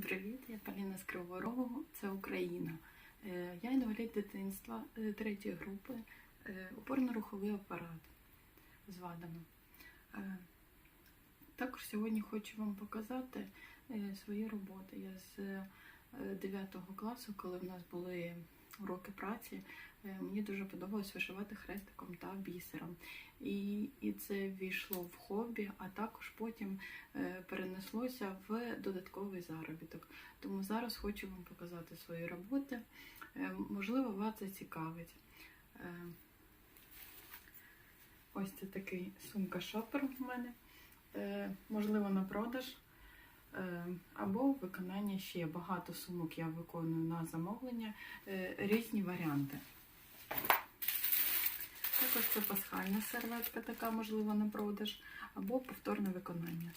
привіт! Я Поліна з Кривого це Україна. Е, Я інвалід дитинства е, третьої групи, е, опорно-руховий апарат з вадами. Також сьогодні хочу вам показати свої роботи. Я з е, 9 класу, коли в нас були уроки праці, е, мені дуже подобалось вишивати хрестиком та бісером. І, і це ввійшло в хобі, а також потім е, перенеслося в додатковий заробіток. Тому зараз хочу вам показати свої роботи. Е, Можливо, вас це цікавить. Ось це такий сумка-шопер у мене. Можливо, на продаж. Е, Або виконання ще багато сумок я виконую на замовлення, е, різні варіанти. Також це пасхальна серветка, така можливо на продаж, або повторне виконання.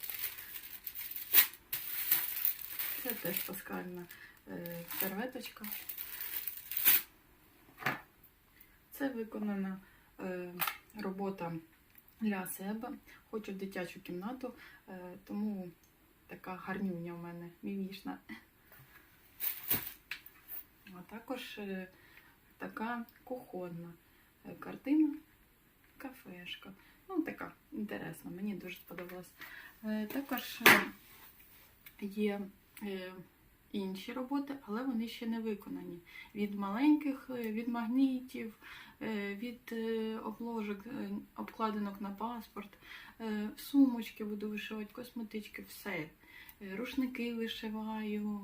Це теж пасхальна е, серветочка. Це виконана робота для себе. Хочу в дитячу кімнату, тому така гарнюня в мене мімішна. А також е, така кухонна е, картина, кафешка. Ну, така інтересна, мені дуже сподобалась. Е, Також є інші роботи, але вони ще не виконані. Від маленьких, е, від магнітів, е, від е, обложок, обкладинок на паспорт, сумочки буду вишивати, косметички, все. Рушники вишиваю,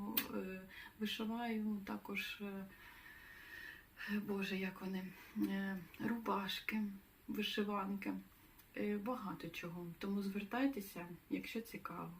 вишиваю також, Боже, як вони, рубашки, вишиванки, багато чого. Тому звертайтеся, якщо цікаво.